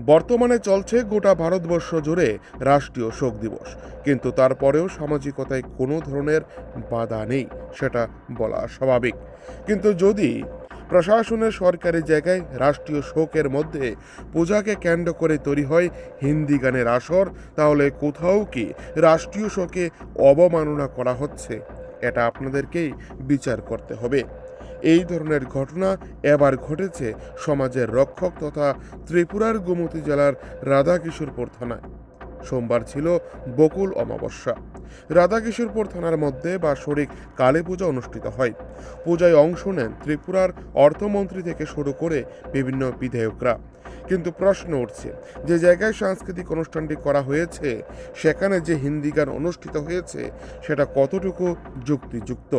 বর্তমানে চলছে গোটা ভারতবর্ষ জুড়ে রাষ্ট্রীয় শোক দিবস। কিন্তু তারপরেও সামাজিকতায় কোনো ধরনের বাধা নেই, সেটা বলা স্বাভাবিক। কিন্তু যদি প্রশাসনের সরকারি জায়গায় রাষ্ট্রীয় শোকের মধ্যে পূজাকে কেন্দ্র করে তৈরি হয় হিন্দি গানের আসর, তাহলে কোথাও কি রাষ্ট্রীয় শোকে অবমাননা করা হচ্ছে? এটা আপনাদেরকেই বিচার করতে হবে। এই ধরনের ঘটনা এবার ঘটেছে সমাজের রক্ষক তথা ত্রিপুরার গোমতী জেলার রাধাকিশোরপুর থানায়। সোমবার ছিল বকুল অমাবস্যা। রাধাকিশোরপুর থানার মধ্যে বাৎসরিক কালী পূজা অনুষ্ঠিত হয়। পূজায় অংশ নেন ত্রিপুরার অর্থমন্ত্রী থেকে শুরু করে বিভিন্ন বিধায়করা। কিন্তু প্রশ্ন উঠছে, যে জায়গায় সাংস্কৃতিক অনুষ্ঠানটি করা হয়েছে, সেখানে যে হিন্দি গান অনুষ্ঠিত হয়েছে, সেটা কতটুকু যুক্তিযুক্ত?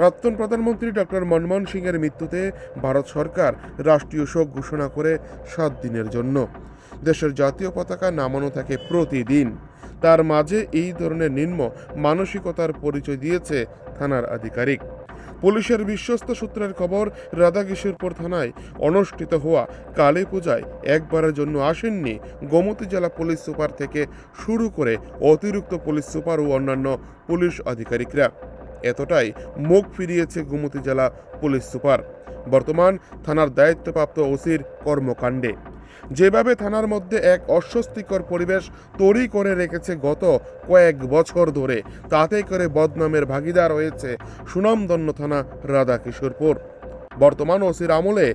প্রাক্তন প্রধানমন্ত্রী ডক্টর মনমোহন সিংয়ের মৃত্যুতে ভারত সরকার রাষ্ট্রীয় শোক ঘোষণা করে সাত দিনের জন্য। দেশের জাতীয় পতাকা নামানো থাকে প্রতিদিন। তার মাঝে এই ধরনের নিম্ন মানসিকতার পরিচয় দিয়েছে থানার আধিকারিক। পুলিশের বিশ্বস্ত সূত্রের খবর, রাধাকিশোরপুর থানায় অনুষ্ঠিত হওয়া কালী পূজায় একবারের জন্য আসেননি গোমতী জেলা পুলিশ সুপার থেকে শুরু করে অতিরিক্ত পুলিশ সুপার ও অন্যান্য পুলিশ আধিকারিকরা। এতটাই মুখ ফিরিয়েছে গুমতি জেলা পুলিশ সুপার। বর্তমান থানার দায়িত্বপ্রাপ্ত ওসির কর্মকাণ্ডে। যেভাবে থানার মধ্যে এক অস্বস্তিকর পরিবেশ তৈরি করে রেখেছে গত কয়েক বছর ধরে তাতে করে বদনামের ভাগিদার হয়েছে সুনামদন্য থানা রাধাকিশোরপুর। বর্তমান ওসির আমলে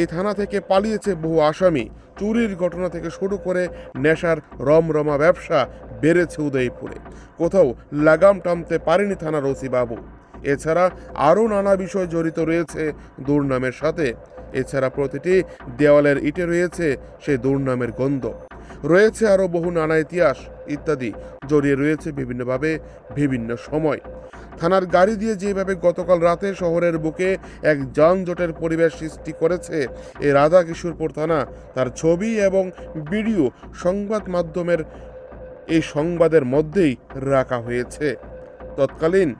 এই থানা থেকে পালিয়েছে বহু আসামি। চুরির ঘটনা থেকে শুরু করে নেশার রমরমা ব্যবসা বেড়েছে উদয়পুরে। কোথাও লাগাম টানতে পারেনি থানার ওসি বাবু এছাড়া আরও নানা বিষয় জড়িত রয়েছে দুর্নামের সাথে। এছাড়া প্রতিটি দেওয়ালের ইটে রয়েছে সেই দুর্নামের গন্ধ। রয়েছে আরও বহু নানা ইতিহাস ইত্যাদি জড়িয়ে রয়েছে বিভিন্নভাবে বিভিন্ন সময়। থানার গাড়ি দিয়ে যেভাবে গতকাল রাতে শহরের বুকে এক যানজটের পরিবেশ সৃষ্টি করেছে এই রাধাকিশোরপুর থানা। তার ছবি এবং ভিডিও সংবাদ মাধ্যমের এই সংবাদের মধ্যেই রাখা হয়েছে। তৎকালীন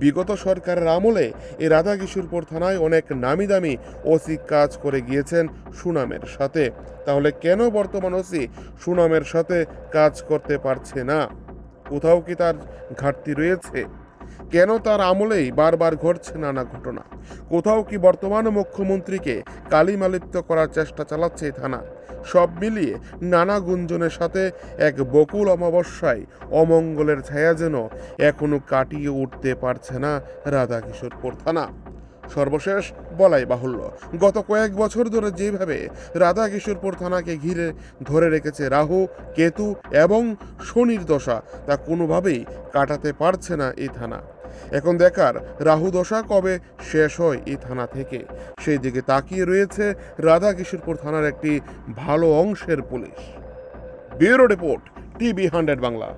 বিগত সরকারের আমলে এই রাধাকিশোরপুর থানায় অনেক নামি দামি ওসি কাজ করে গিয়েছেন সুনামের সাথে। তাহলে কেন বর্তমান ওসি সুনামের সাথে কাজ করতে পারছে না? কোথাও কি তার ঘাটতি রয়েছে? কেন তার আমলেই বারবার ঘটছে নানা ঘটনা? কোথাও কি বর্তমান মুখ্যমন্ত্রীকে কালিমালিপ্ত করার চেষ্টা চালাচ্ছে থানা? সব মিলিয়ে নানা গুঞ্জনের সাথে এক বকুল অমাবস্যায় অমঙ্গলের ছায়া যেন এখনও কাটিয়ে উঠতে পারছে না রাধাকিশোরপুর থানা। সর্বশেষ বলাই বাহুল্য। গত কয়েক বছর ধরে যেভাবে রাধা কিশোরপুর থানাকে ঘিরে ধরে রেখেছে রাহু, কেতু এবং শনির দশা, তা কোনোভাবেই কাটাতে পারছে না এই থানা। এখন দেখার রাহু দশা কবে শেষ হয় এই থানা থেকে। সেই দিকে তাকিয়ে রয়েছে রাধা কিশোরপুর থানার একটি ভালো অংশের police. Bureau report, TV hundred Bangla.